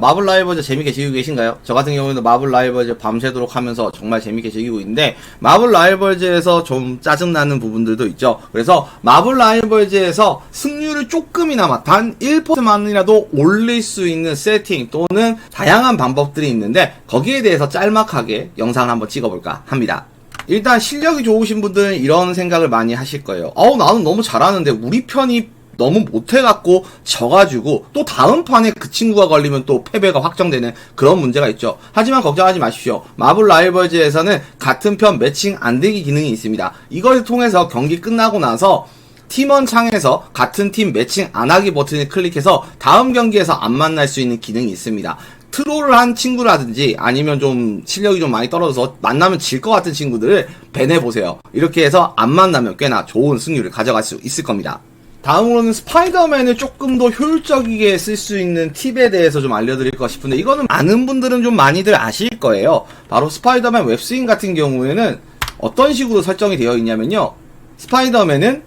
마블 라이벌즈 재밌게 즐기고 계신가요? 저 같은 경우에는 마블 라이벌즈 밤새도록 하면서 정말 재밌게 즐기고 있는데 마블 라이벌즈에서 좀 짜증나는 부분들도 있죠. 그래서 마블 라이벌즈에서 승률을 조금이나마 단 1%만이라도 올릴 수 있는 세팅 또는 다양한 방법들이 있는데 거기에 대해서 짤막하게 영상을 한번 찍어볼까 합니다. 일단 실력이 좋으신 분들은 이런 생각을 많이 하실 거예요. 어우 나는 너무 잘하는데 우리 편이 너무 못해갖고 져가지고 또 다음 판에 그 친구가 걸리면 또 패배가 확정되는 그런 문제가 있죠. 하지만 걱정하지 마십시오. 마블 라이벌즈에서는 같은 편 매칭 안 되기 기능이 있습니다. 이걸 통해서 경기 끝나고 나서 팀원 창에서 같은 팀 매칭 안 하기 버튼을 클릭해서 다음 경기에서 안 만날 수 있는 기능이 있습니다. 트롤을 한 친구라든지 아니면 좀 실력이 좀 많이 떨어져서 만나면 질 것 같은 친구들을 배내보세요. 이렇게 해서 안 만나면 꽤나 좋은 승률을 가져갈 수 있을 겁니다. 다음으로는 스파이더맨을 조금 더 효율적이게 쓸 수 있는 팁에 대해서 좀 알려드릴까 싶은데 이거는 많은 분들은 좀 많이들 아실 거예요. 바로 스파이더맨 웹스윙 같은 경우에는 어떤 식으로 설정이 되어 있냐면요. 스파이더맨은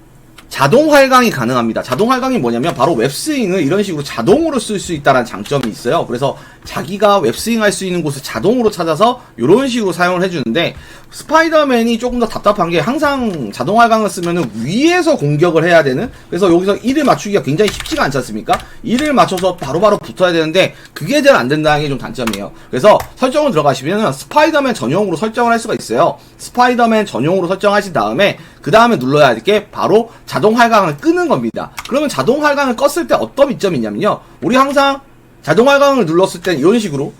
자동 활강이 가능합니다. 자동 활강이 뭐냐면 바로 웹스윙을 이런 식으로 자동으로 쓸 수 있다는 장점이 있어요. 그래서 자기가 웹스윙 할 수 있는 곳을 자동으로 찾아서 이런 식으로 사용을 해주는데 스파이더맨이 조금 더 답답한 게 항상 자동 활강을 쓰면은 위에서 공격을 해야 되는 그래서 여기서 1을 맞추기가 굉장히 쉽지가 않지 않습니까? 1을 맞춰서 바로바로 붙어야 되는데 그게 잘 안 된다는 게 좀 단점이에요. 그래서 설정을 들어가시면 스파이더맨 전용으로 설정을 할 수가 있어요. 스파이더맨 전용으로 설정하신 다음에 그 다음에 눌러야 할게 바로 자동 활강을 끄는 겁니다. 그러면 자동 활강을 껐을 때 어떤 이점이 있냐면요. 우리 항상 자동 활강을 눌렀을 땐 이런 식으로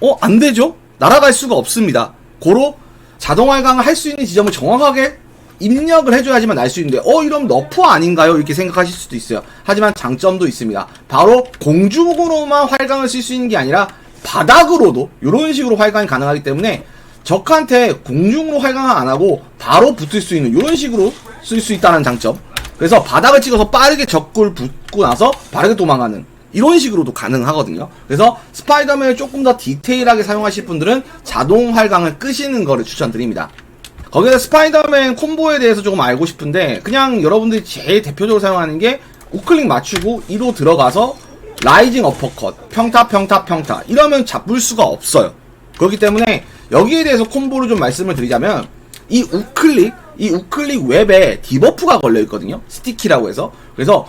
어? 안 되죠? 날아갈 수가 없습니다. 고로 자동 활강을 할 수 있는 지점을 정확하게 입력을 해줘야지만 날수 있는데 어 이러면 너프 아닌가요? 이렇게 생각하실 수도 있어요. 하지만 장점도 있습니다. 바로 공중으로만 활강을 쓸 수 있는 게 아니라 바닥으로도 이런 식으로 활강이 가능하기 때문에 적한테 공중으로 활강을 안 하고 바로 붙을 수 있는 이런 식으로 쓸 수 있다는 장점. 그래서 바닥을 찍어서 빠르게 적굴 붙고 나서 빠르게 도망가는 이런 식으로도 가능하거든요. 그래서 스파이더맨을 조금 더 디테일하게 사용하실 분들은 자동 활강을 끄시는 거를 추천드립니다. 거기에 스파이더맨 콤보에 대해서 조금 알고 싶은데 그냥 여러분들이 제일 대표적으로 사용하는 게 우클릭 맞추고 2로 들어가서 라이징 어퍼컷 평타 평타 평타 이러면 잡을 수가 없어요. 그렇기 때문에 여기에 대해서 콤보를 좀 말씀을 드리자면 이 우클릭 이 우클릭 웹에 디버프가 걸려 있거든요. 스티키라고 해서 그래서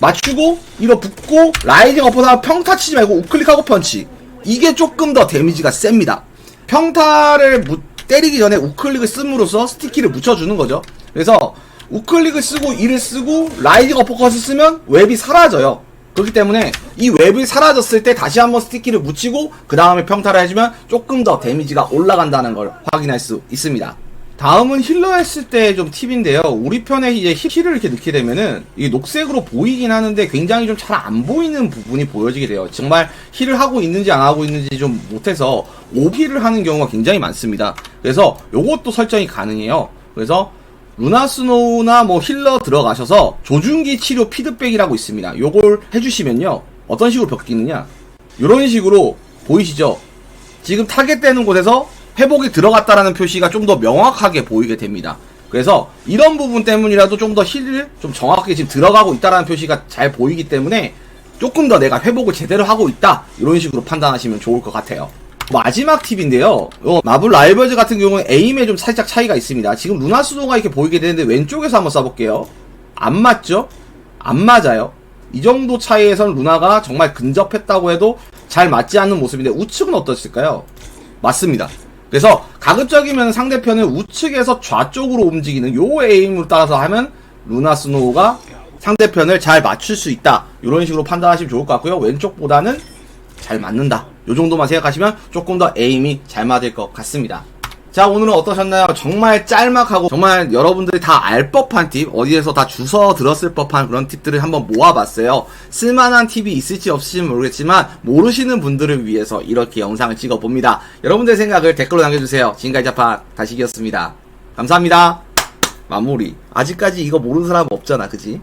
맞추고 이로 붙고 라이징 어퍼다 평타 치지 말고 우클릭하고 펀치 이게 조금 더 데미지가 셉니다. 평타를 무- 때리기 전에 우클릭을 씀으로써 스티키를 묻혀주는 거죠. 그래서 우클릭을 쓰고 이를 쓰고 라이징 어퍼컷을 쓰면 웹이 사라져요. 그렇기 때문에 이 웹이 사라졌을 때 다시 한번 스티키를 묻히고 그 다음에 평타를 해주면 조금 더 데미지가 올라간다는 걸 확인할 수 있습니다. 다음은 힐러 했을 때 좀 팁인데요. 우리 편에 이제 힐을 이렇게 넣게 되면은 이게 녹색으로 보이긴 하는데 굉장히 좀 잘 안 보이는 부분이 보여지게 돼요. 정말 힐을 하고 있는지 안 하고 있는지 좀 못해서 오히를 하는 경우가 굉장히 많습니다. 그래서 요것도 설정이 가능해요. 그래서 루나 스노우나 뭐 힐러 들어가셔서 조준기 치료 피드백이라고 있습니다. 요걸 해주시면요. 어떤 식으로 바뀌느냐. 요런 식으로 보이시죠? 지금 타겟되는 곳에서 회복이 들어갔다라는 표시가 좀 더 명확하게 보이게 됩니다. 그래서 이런 부분 때문이라도 좀 더 힐을 좀 정확하게 지금 들어가고 있다라는 표시가 잘 보이기 때문에 조금 더 내가 회복을 제대로 하고 있다 이런 식으로 판단하시면 좋을 것 같아요. 마지막 팁인데요. 요 마블 라이벌즈 같은 경우는 에임에 좀 살짝 차이가 있습니다. 지금 루나 수도가 이렇게 보이게 되는데 왼쪽에서 한번 쏴볼게요. 안 맞죠? 안 맞아요. 이 정도 차이에선 루나가 정말 근접했다고 해도 잘 맞지 않는 모습인데 우측은 어떠실까요? 맞습니다. 그래서 가급적이면 상대편을 우측에서 좌쪽으로 움직이는 요 에임으로 따라서 하면 루나 스노우가 상대편을 잘 맞출 수 있다. 이런 식으로 판단하시면 좋을 것 같고요. 왼쪽보다는 잘 맞는다. 요 정도만 생각하시면 조금 더 에임이 잘 맞을 것 같습니다. 자, 오늘은 어떠셨나요? 정말 짤막하고 정말 여러분들이 다 알 법한 팁, 어디에서 다 주워 들었을 법한 그런 팁들을 한번 모아봤어요. 쓸만한 팁이 있을지 없을지는 모르겠지만 모르시는 분들을 위해서 이렇게 영상을 찍어봅니다. 여러분들의 생각을 댓글로 남겨주세요. 지금까지 자파 다시기였습니다. 감사합니다. 마무리. 아직까지 이거 모르는 사람 없잖아, 그지?